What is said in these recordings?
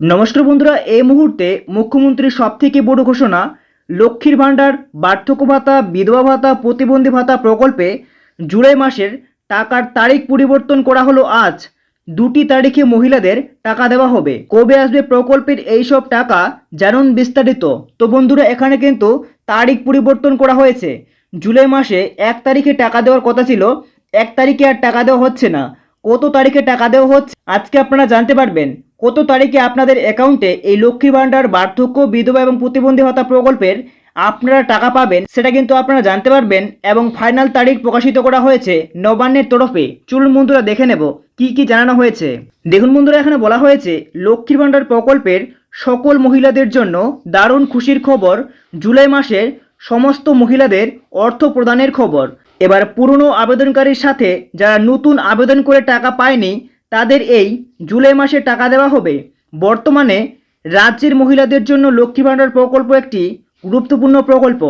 নমস্কার বন্ধুরা, এই মুহূর্তে মুখ্যমন্ত্রীর সবথেকে বড় ঘোষণা, লক্ষ্মীর ভাণ্ডার, বার্ধক্য ভাতা, বিধবা ভাতা, প্রতিবন্ধী ভাতা প্রকল্পে জুলাই মাসের টাকার তারিখ পরিবর্তন করা হলো আজ। দুটি তারিখে মহিলাদের টাকা দেওয়া হবে। কবে আসবে প্রকল্পের এইসব টাকা জানুন বিস্তারিত। তো বন্ধুরা, এখানে কিন্তু তারিখ পরিবর্তন করা হয়েছে। জুলাই মাসে এক তারিখে টাকা দেওয়ার কথা ছিল, এক তারিখে আর টাকা দেওয়া হচ্ছে না। কত তারিখে টাকা দেওয়া হচ্ছে, আজকে আপনারা জানতে পারবেন। কত তারিখে আপনাদের অ্যাকাউন্টে এই লক্ষ্মী ভাণ্ডার, বার্ধক্য, বিধবা এবং প্রতিবন্ধী ভাতা প্রকল্পের আপনারা টাকা পাবেন, সেটা কিন্তু আপনারা জানতে পারবেন এবং ফাইনাল তারিখ প্রকাশিত করা হয়েছে নবান্নের তরফে। চলুন বন্ধুরা, দেখে নেব কি কি জানানো হয়েছে। দেখুন বন্ধুরা, এখানে বলা হয়েছে লক্ষ্মীর ভাণ্ডার প্রকল্পের সকল মহিলাদের জন্য দারুণ খুশির খবর, জুলাই মাসের সমস্ত মহিলাদের অর্থ প্রদানের খবর। এবার পুরনো আবেদনকারীর সাথে যারা নতুন আবেদন করে টাকা পায়নি তাদের এই জুলাই মাসে টাকা দেওয়া হবে। বর্তমানে রাজ্যের মহিলাদের জন্য লক্ষ্মী ভাণ্ডার প্রকল্প একটি গুরুত্বপূর্ণ প্রকল্প।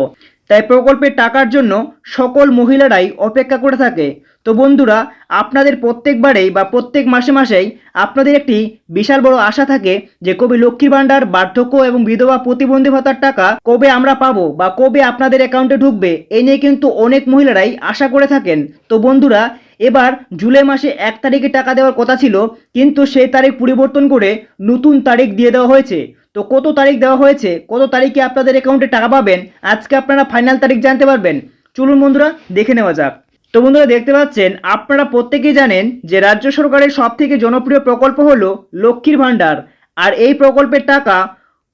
তাই প্রকল্পের টাকার জন্য সকল মহিলারাই অপেক্ষা করে থাকে। তো বন্ধুরা, আপনাদের প্রত্যেকবারেই বা প্রত্যেক মাসে মাসেই আপনাদের একটি বিশাল বড় আশা থাকে যে কবে লক্ষ্মী ভাণ্ডার, বার্ধক্য এবং বিধবা প্রতিবন্ধী ভাতার টাকা কবে আমরা পাবো বা কবে আপনাদের অ্যাকাউন্টে ঢুকবে এই নিয়ে কিন্তু অনেক মহিলারাই আশা করে থাকেন। তো বন্ধুরা এবার জুলাই মাসে এক তারিখে টাকা দেওয়ার কথা ছিল, কিন্তু সেই তারিখ পরিবর্তন করে নতুন তারিখ দিয়ে দেওয়া হয়েছে। তো কত তারিখ দেওয়া হয়েছে? কত তারিখে আপনাদের অ্যাকাউন্টে টাকা পাবেন? আজকে আপনারা ফাইনাল তারিখ জানতে পারবেন। চলুন বন্ধুরা, দেখে নেওয়া যাক। তো বন্ধুরা, দেখতে পাচ্ছেন, আপনারা প্রত্যেকেই জানেন যে রাজ্য সরকারের সব থেকে জনপ্রিয় প্রকল্প হলো লক্ষ্মীর ভাণ্ডার। আর এই প্রকল্পের টাকা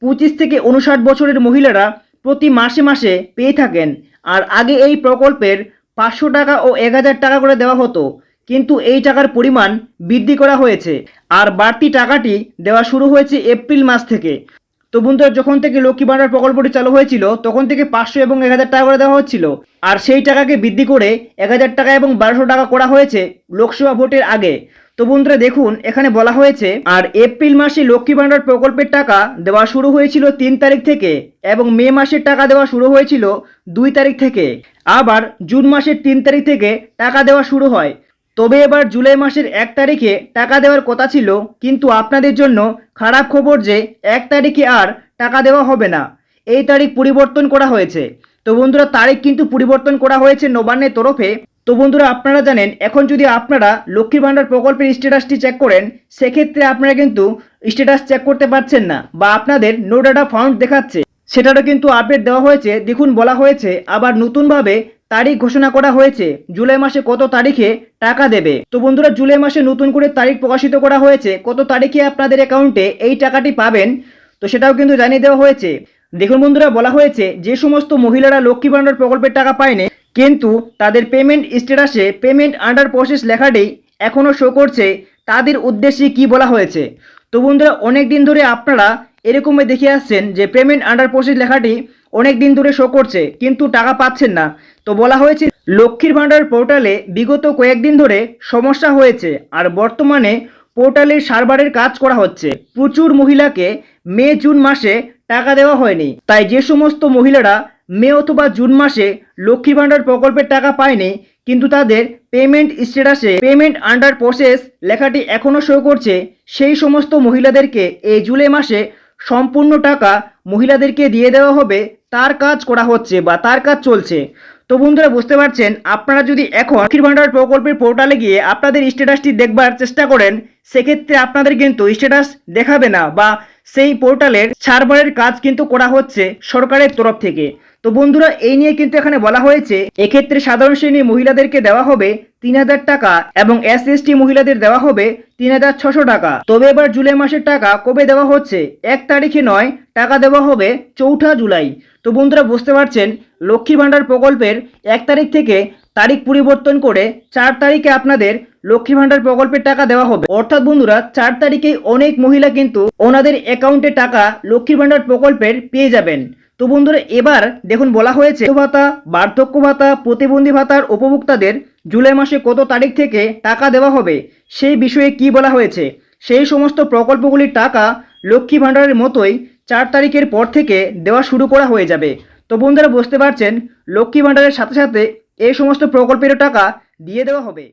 পঁচিশ থেকে উনষাট বছরের মহিলারা প্রতি মাসে মাসে পেয়ে থাকেন। আর আগে এই প্রকল্পের পাঁচশো টাকা ও এক হাজার টাকা করে দেওয়া হতো, কিন্তু এই টাকার পরিমাণ বৃদ্ধি করা হয়েছে। আর বাড়তি টাকাটি দেওয়া শুরু হয়েছে এপ্রিল মাস থেকে। তো বন্ধুরা, যখন থেকে লক্ষ্মী ভাণ্ডার প্রকল্পটি চালু হয়েছিল, তখন থেকে পাঁচশো এবং এক হাজার টাকা করে দেওয়া হচ্ছিল। আর সেই টাকাকে বৃদ্ধি করে এক হাজার টাকা এবং বারোশো টাকা করা হয়েছে লোকসভা ভোটের আগে। তো বন্ধুরা, দেখুন, এখানে বলা হয়েছে, আর এপ্রিল মাসে লক্ষ্মী ভাণ্ডার প্রকল্পের টাকা দেওয়া শুরু হয়েছিল তিন তারিখ থেকে এবং মে মাসের টাকা দেওয়া শুরু হয়েছিল দুই তারিখ থেকে। আবার জুন মাসের তিন তারিখ থেকে টাকা দেওয়া শুরু হয়। তবে এবার জুলাই মাসের এক তারিখে টাকা দেওয়ার কথা ছিল, কিন্তু আপনাদের জন্য খারাপ খবর যে এক তারিখে আর টাকা দেওয়া হবে না। এই তারিখ পরিবর্তন করা হয়েছে। তো বন্ধুরা, তারিখ কিন্তু পরিবর্তন করা হয়েছে নবান্নের তরফে। তো বন্ধুরা, আপনারা জানেন, এখন যদি আপনারা লক্ষ্মী ভাণ্ডার প্রকল্পের স্ট্যাটাসটি চেক করেন, সেক্ষেত্রে আপনারা কিন্তু স্ট্যাটাস চেক করতে পারছেন না বা আপনাদের নো ডাটা ফাউন্ড দেখাচ্ছে। সেটারও কিন্তু আপডেট দেওয়া হয়েছে। দেখুন, বলা হয়েছে, আবার নতুনভাবে তারিখ ঘোষণা করা হয়েছে। জুলাই মাসে কত তারিখে টাকা দেবে? তো বন্ধুরা, জুলাই মাসে নতুন করে তারিখ প্রকাশিত করা হয়েছে। কত তারিখে আপনাদের অ্যাকাউন্টে এই টাকাটি পাবেন? তো সেটাও কিন্তু জানিয়ে দেওয়া হয়েছে। দেখুন বন্ধুরা, বলা হয়েছে, যে সমস্ত মহিলারা লক্ষ্মী ভাণ্ডার প্রকল্পের টাকা পায়নি, কিন্তু তাদের পেমেন্ট স্ট্যাটাসে পেমেন্ট আন্ডার প্রসেস লেখাটি এখনও শো করছে। তাদের উদ্দেশ্যে কি বলা হয়েছে? তো বন্ধুরা অনেক দিন ধরে আপনারা এরকমই দেখে আসছেন যে পেমেন্ট আন্ডার প্রসেস লেখাটি অনেক দিন ধরে শো করছে, কিন্তু টাকা পাচ্ছেন না। তো বলা হয়েছে, লক্ষ্মীর ভাণ্ডার পোর্টালে বিগত কয়েকদিন ধরে সমস্যা হয়েছে, আর বর্তমানে পোর্টালের সার্ভারের কাজ করা হচ্ছে। প্রচুর মহিলাকে মে, জুন মাসে টাকা দেওয়া হয়নি। তাই যে সমস্ত মহিলারা মে অথবা জুন মাসে লক্ষ্মী ভাণ্ডার প্রকল্পের টাকা পায়নি, কিন্তু তাদের পেমেন্ট স্ট্যাটাসে পেমেন্ট আন্ডার প্রসেস লেখাটি এখনও শো করছে, সেই সমস্ত মহিলাদেরকে এই জুলাই মাসে সম্পূর্ণ টাকা মহিলাদেরকে দিয়ে দেওয়া হবে, তার কাজ করা হচ্ছে বা তার কাজ চলছে। তো বন্ধুরা, বুঝতে পারছেন? আপনারা যদি এখন লক্ষ্মীর ভাণ্ডার প্রকল্পের পোর্টালে গিয়ে আপনাদের স্ট্যাটাসটি দেখবার চেষ্টা করেন, সেক্ষেত্রে আপনাদের কিন্তু স্ট্যাটাস দেখাবে না বা সেই পোর্টালের সার্ভারের কাজ কিন্তু করা হচ্ছে সরকারের তরফ থেকে। তো বন্ধুরা, এই নিয়ে কিন্তু এখানে বলা হয়েছে, এক্ষেত্রে সাধারণ শ্রেণির মহিলাদেরকে দেওয়া হবে তিন হাজার টাকা এবং এস এসটি মহিলাদের দেওয়া হবে তিন হাজার ছশো টাকা। তবে এবার জুলাই মাসের টাকা কবে দেওয়া হচ্ছে, এক তারিখে নয়, টাকা দেওয়া হবে চৌঠা জুলাই। তো বন্ধুরা, বুঝতে পারছেন, লক্ষ্মী ভাণ্ডার প্রকল্পের এক তারিখ থেকে তারিখ পরিবর্তন করে চার তারিখে আপনাদের লক্ষ্মী ভাণ্ডার প্রকল্পের টাকা দেওয়া হবে। অর্থাৎ বন্ধুরা, চার তারিখেই অনেক মহিলা কিন্তু ওনাদের অ্যাকাউন্টে টাকা লক্ষ্মী ভাণ্ডার প্রকল্পের পেয়ে যাবেন। তো বন্ধুরা, এবার দেখুন বলা হয়েছে ভাতা, বার্ধক্য ভাতা, প্রতিবন্ধী ভাতার উপভোক্তাদের জুলাই মাসে কত তারিখ থেকে টাকা দেওয়া হবে, সেই বিষয়ে কি বলা হয়েছে? সেই সমস্ত প্রকল্পগুলির টাকা লক্ষ্মী ভাণ্ডারের মতোই চার তারিখের পর থেকে দেওয়া শুরু করা হয়ে যাবে। তো বন্ধুরা, বুঝতে পারছেন? লক্ষ্মী ভাণ্ডারের সাথে সাথে এই সমস্ত প্রকল্পেরও টাকা দিয়ে দেওয়া হবে।